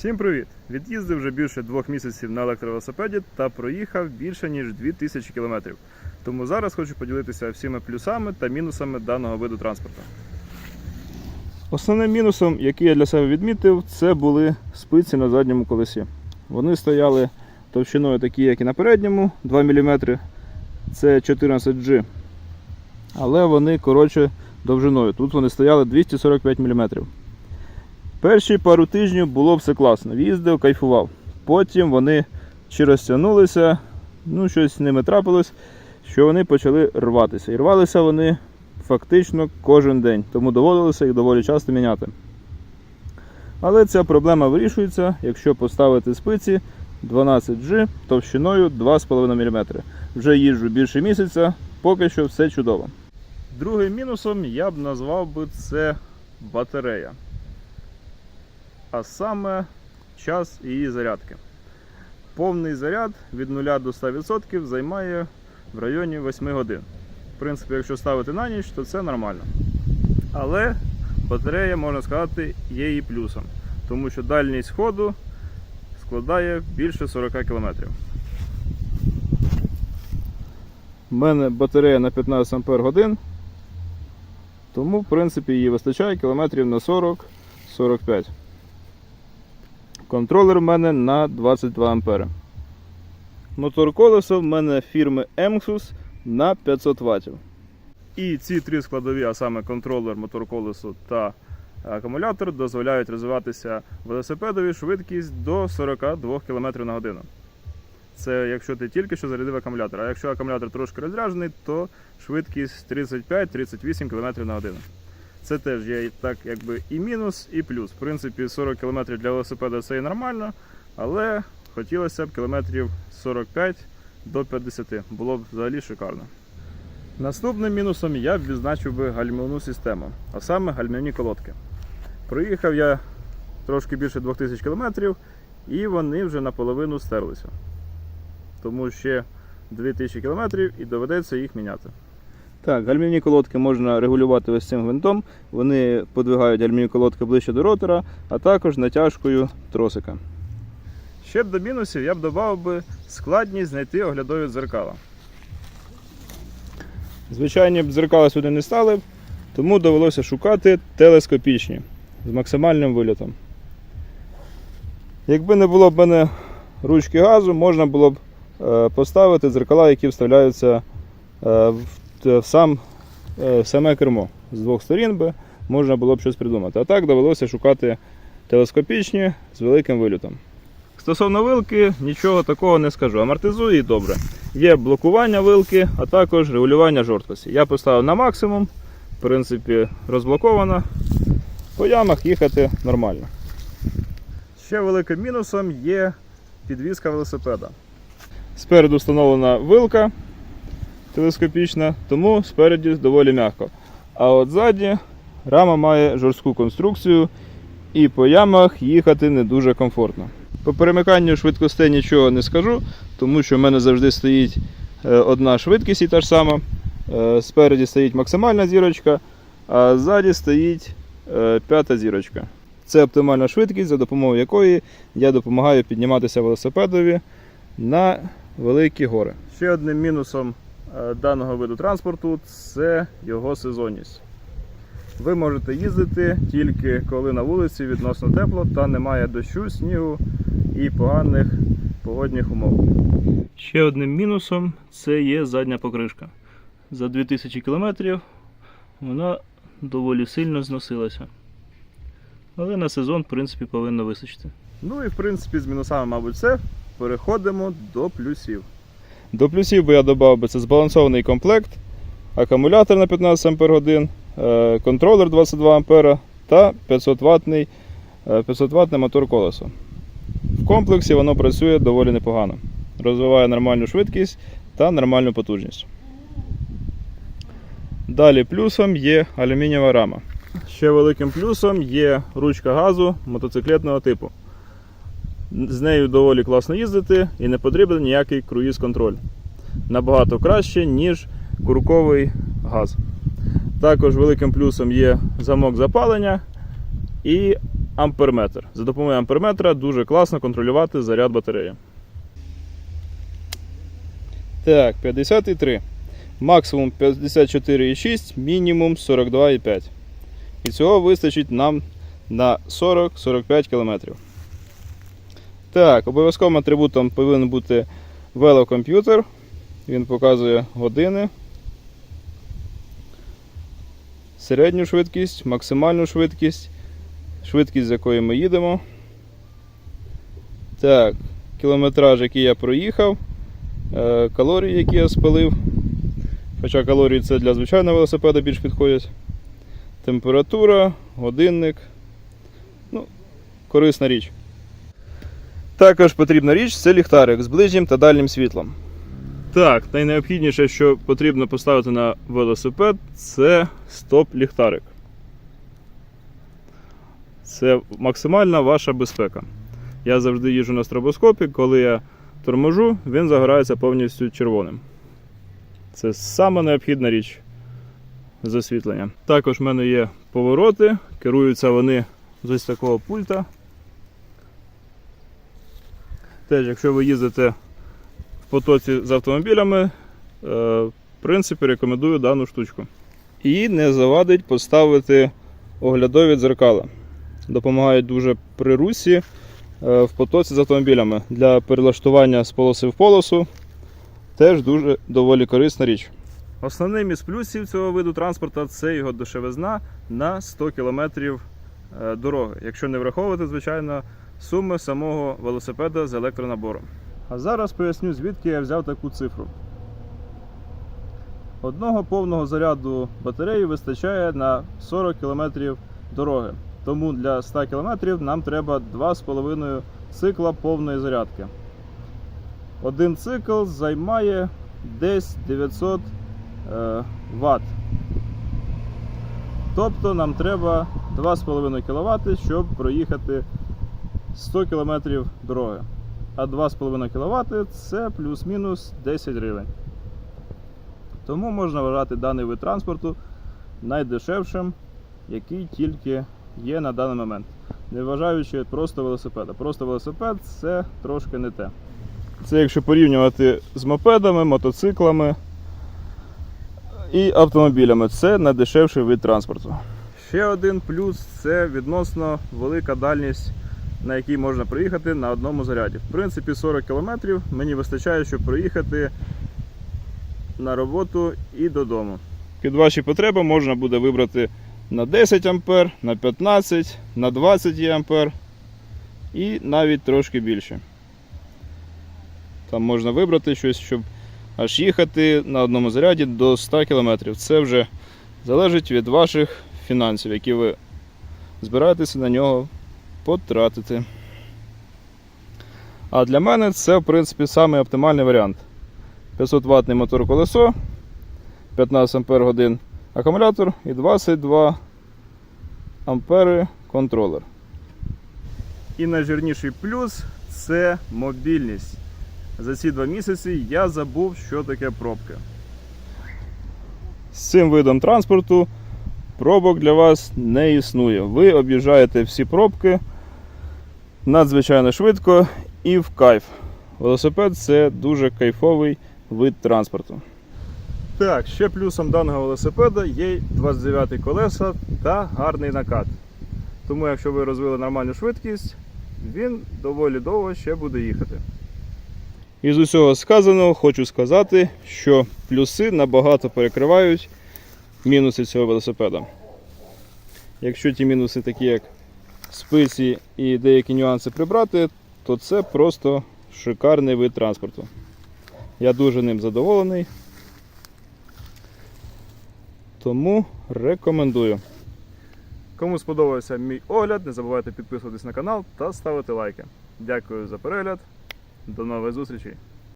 Всім привіт! Від'їздив вже більше двох місяців на електровелосипеді та проїхав більше ніж 2000 кілометрів. Тому зараз хочу поділитися всіма плюсами та мінусами даного виду транспорту. Основним мінусом, який я для себе відмітив, це були спиці на задньому колесі. Вони стояли товщиною такі, як і на передньому, 2 мм. Це 14G. Але вони коротше довжиною. Тут вони стояли 245 мм. Перші пару тижнів було все класно. Їздив, кайфував. Потім вони чи розтягнулися, ну щось з ними трапилось, що вони почали рватися. І рвалися вони фактично кожен день, тому доводилося їх доволі часто міняти. Але ця проблема вирішується, якщо поставити спиці 12G товщиною 2,5 мм. Вже їжджу більше місяця, поки що все чудово. Другим мінусом я б назвав би це батарея а саме час її зарядки. Повний заряд від 0 до 100% займає в районі 8 годин. В принципі, якщо ставити на ніч, то це нормально. Але батарея, можна сказати, є і плюсом, тому що дальність ходу складає більше 40 км. У мене батарея на 15 Ампер годин, тому в принципі її вистачає кілометрів на 40-45. Контролер в мене на 22 ампери. Мотор колесо в мене фірми Emxus на 500 Вт. І ці три складові, а саме контролер, мотор колесо та акумулятор, дозволяють розвиватися велосипедові швидкість до 42 км на годину. Це якщо ти тільки що зарядив акумулятор. А якщо акумулятор трошки розряджений, то швидкість 35-38 км на годину. Це теж є так, якби і мінус, і плюс. В принципі, 40 км для велосипеда це і нормально, але хотілося б кілометрів 45 до 50. Було б взагалі шикарно. Наступним мінусом я б відзначив би гальмівну систему, а саме гальмівні колодки. Проїхав я трошки більше 2000 км і вони вже наполовину стерлися. Тому ще 2000 км і доведеться їх міняти. Так, гальмівні колодки можна регулювати ось цим гвинтом. Вони подвигають гальмівні колодки ближче до ротора, а також натяжкою тросика. Ще б до мінусів я б додав би складність знайти оглядові дзеркала. Звичайні б дзеркала сюди не стали, тому довелося шукати телескопічні з максимальним вильотом. Якби не було б мене ручки газу, можна було б е, поставити дзеркала, які вставляються е, в в сам, е, саме кермо. З двох сторін би можна було б щось придумати. А так довелося шукати телескопічні з великим вильотом. Стосовно вилки, нічого такого не скажу. Амортизує і добре. Є блокування вилки, а також регулювання жорсткості. Я поставив на максимум, в принципі, розблокована. По ямах їхати нормально. Ще великим мінусом є підвізка велосипеда. Спереду встановлена вилка, телескопічна, тому спереді доволі м'яко. А от ззаді рама має жорстку конструкцію і по ямах їхати не дуже комфортно. По перемиканню швидкостей нічого не скажу, тому що в мене завжди стоїть е, одна швидкість і та ж сама. Е, Спереді стоїть максимальна зірочка, а ззаді стоїть е, п'ята зірочка. Це оптимальна швидкість, за допомогою якої я допомагаю підніматися велосипедові на великі гори. Ще одним мінусом даного виду транспорту це його сезонність. Ви можете їздити тільки коли на вулиці відносно тепло та немає дощу, снігу і поганих погодних умов. Ще одним мінусом це є задня покришка. За 2000 км вона доволі сильно зносилася. Але на сезон, в принципі, повинно вистачити. Ну і в принципі з мінусами, мабуть, все. Переходимо до плюсів. До плюсів би я додав би це збалансований комплект, акумулятор на 15 Ах, е, контролер 22 А та 500 ватний 500 ватне мотор колесо. В комплексі воно працює доволі непогано. Розвиває нормальну швидкість та нормальну потужність. Далі плюсом є алюмінієва рама. Ще великим плюсом є ручка газу мотоциклетного типу. З нею доволі класно їздити і не потрібен ніякий круїз-контроль. Набагато краще, ніж курковий газ. Також великим плюсом є замок запалення і амперметр. За допомогою амперметра дуже класно контролювати заряд батареї. Так, 53. Максимум 54,6, мінімум 42,5. І цього вистачить нам на 40-45 км. Так, обов'язковим атрибутом повинен бути велокомп'ютер. Він показує години, середню швидкість, максимальну швидкість, швидкість, з якої ми їдемо. Так, кілометраж, який я проїхав, е, калорії, які я спалив. Хоча калорії це для звичайного велосипеда більш підходять. Температура, годинник. Ну, корисна річ. Також потрібна річ це ліхтарик з ближнім та дальнім світлом. Так, найнеобхідніше, що потрібно поставити на велосипед, це стоп-ліхтарик. Це максимальна ваша безпека. Я завжди їжджу на стробоскопі, коли я торможу, він загорається повністю червоним. Це саме необхідна річ з освітлення. Також в мене є повороти, керуються вони з ось такого пульта. Теж, якщо ви їздите в потоці з автомобілями, е, в принципі, рекомендую дану штучку. І не завадить поставити оглядові дзеркала. Допомагають дуже при русі е, в потоці з автомобілями для перелаштування з полоси в полосу. Теж дуже доволі корисна річ. Основним із плюсів цього виду транспорту це його дешевизна на 100 км дороги, якщо не враховувати, звичайно, суми самого велосипеда з електронабором. А зараз поясню, звідки я взяв таку цифру. Одного повного заряду батареї вистачає на 40 км дороги. Тому для 100 км нам треба 2,5 цикла повної зарядки. Один цикл займає десь 900 е, Вт. Тобто нам треба 2,5 кВт, щоб проїхати 100 км дороги. А 2,5 кВт це плюс-мінус 10 гривень. Тому можна вважати даний вид транспорту найдешевшим, який тільки є на даний момент. Не вважаючи просто велосипеда. Просто велосипед це трошки не те. Це якщо порівнювати з мопедами, мотоциклами і автомобілями. Це найдешевший вид транспорту. Ще один плюс це відносно велика дальність, на якій можна проїхати на одному заряді. В принципі, 40 км мені вистачає, щоб проїхати на роботу і додому. Під ваші потреби можна буде вибрати на 10 А, на 15, на 20 А і навіть трошки більше. Там можна вибрати щось, щоб аж їхати на одному заряді до 100 км. Це вже залежить від ваших фінансів, які ви збираєтеся на нього потратити. А для мене це, в принципі, самий оптимальний варіант. 500 ватний мотор колесо, 15 ампер годин акумулятор і 22 ампери контролер. І найжирніший плюс це мобільність. За ці два місяці я забув, що таке пробки. З цим видом транспорту пробок для вас не існує. Ви об'їжджаєте всі пробки надзвичайно швидко і в кайф. Велосипед це дуже кайфовий вид транспорту. Так, ще плюсом даного велосипеда є 29 колеса та гарний накат. Тому, якщо ви розвили нормальну швидкість, він доволі довго ще буде їхати. Із усього сказаного хочу сказати, що плюси набагато перекривають мінуси цього велосипеда. Якщо ті мінуси такі, як спиці і деякі нюанси прибрати, то це просто шикарний вид транспорту. Я дуже ним задоволений. Тому рекомендую. Кому сподобався мій огляд, не забувайте підписуватись на канал та ставити лайки. Дякую за перегляд. До нових зустрічей!